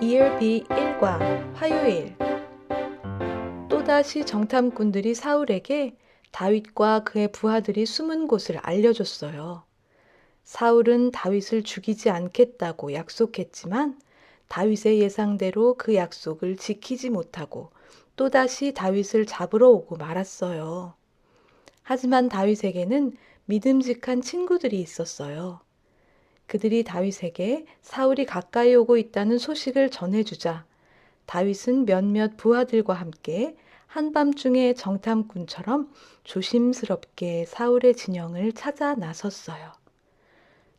BRB 1과 화요일 또다시 정탐꾼들이 사울에게 다윗과 그의 부하들이 숨은 곳을 알려줬어요. 사울은 다윗을 죽이지 않겠다고 약속했지만 다윗의 예상대로 그 약속을 지키지 못하고 또다시 다윗을 잡으러 오고 말았어요. 하지만 다윗에게는 믿음직한 친구들이 있었어요. 그들이 다윗에게 사울이 가까이 오고 있다는 소식을 전해주자 다윗은 몇몇 부하들과 함께 한밤중에 정탐꾼처럼 조심스럽게 사울의 진영을 찾아 나섰어요.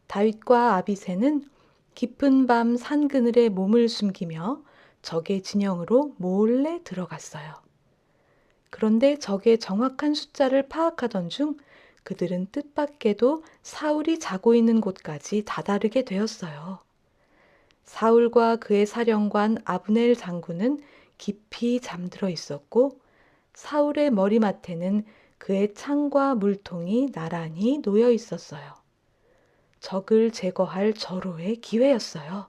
다윗과 아비새는 깊은 밤 산 그늘에 몸을 숨기며 적의 진영으로 몰래 들어갔어요. 그런데 적의 정확한 숫자를 파악하던 중 그들은 뜻밖에도 사울이 자고 있는 곳까지 다다르게 되었어요. 사울과 그의 사령관 아브넬 장군은 깊이 잠들어 있었고 사울의 머리맡에는 그의 창과 물통이 나란히 놓여 있었어요. 적을 제거할 절호의 기회였어요.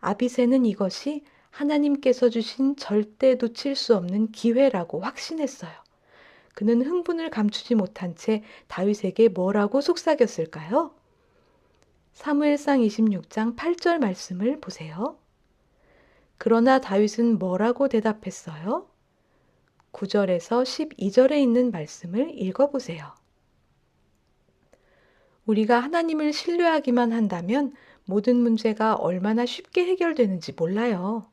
아비새는 이것이 하나님께서 주신 절대 놓칠 수 없는 기회라고 확신했어요. 그는 흥분을 감추지 못한 채 다윗에게 뭐라고 속삭였을까요? 사무엘상 26장 8절 말씀을 보세요. 그러나 다윗은 뭐라고 대답했어요? 9절에서 12절에 있는 말씀을 읽어보세요. 우리가 하나님을 신뢰하기만 한다면 모든 문제가 얼마나 쉽게 해결되는지 몰라요.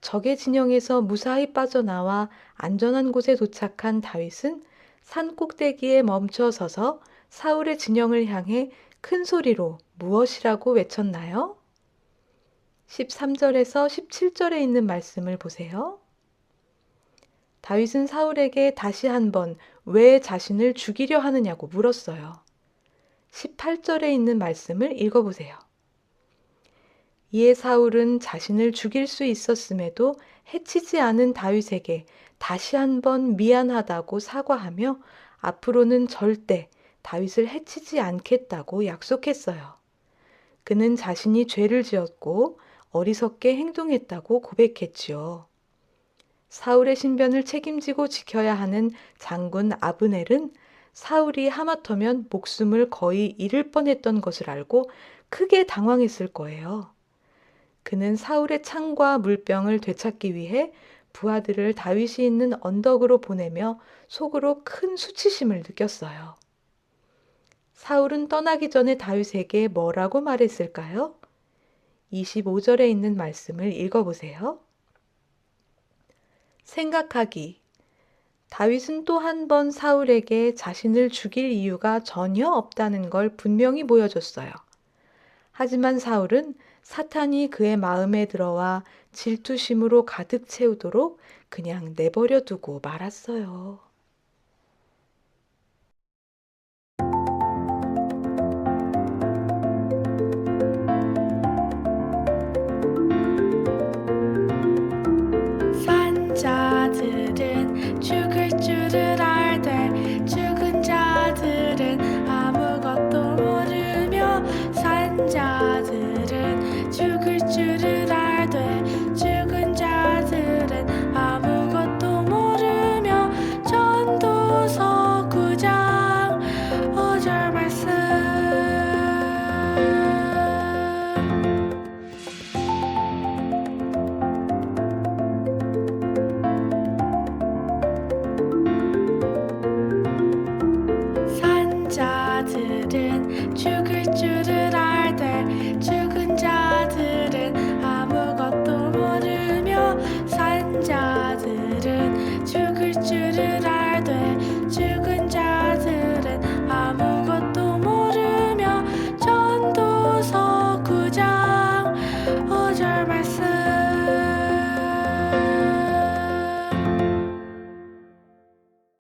적의 진영에서 무사히 빠져나와 안전한 곳에 도착한 다윗은 산 꼭대기에 멈춰 서서 사울의 진영을 향해 큰 소리로 무엇이라고 외쳤나요? 13절에서 17절에 있는 말씀을 보세요. 다윗은 사울에게 다시 한번 왜 자신을 죽이려 하느냐고 물었어요. 18절에 있는 말씀을 읽어보세요. 이에 사울은 자신을 죽일 수 있었음에도 해치지 않은 다윗에게 다시 한번 미안하다고 사과하며 앞으로는 절대 다윗을 해치지 않겠다고 약속했어요. 그는 자신이 죄를 지었고 어리석게 행동했다고 고백했지요. 사울의 신변을 책임지고 지켜야 하는 장군 아브넬은 사울이 하마터면 목숨을 거의 잃을 뻔했던 것을 알고 크게 당황했을 거예요. 그는 사울의 창과 물병을 되찾기 위해 부하들을 다윗이 있는 언덕으로 보내며 속으로 큰 수치심을 느꼈어요. 사울은 떠나기 전에 다윗에게 뭐라고 말했을까요? 25절에 있는 말씀을 읽어보세요. 생각하기. 다윗은 또 한 번 사울에게 자신을 죽일 이유가 전혀 없다는 걸 분명히 보여줬어요. 하지만 사울은 사탄이 그의 마음에 들어와 질투심으로 가득 채우도록 그냥 내버려 두고 말았어요.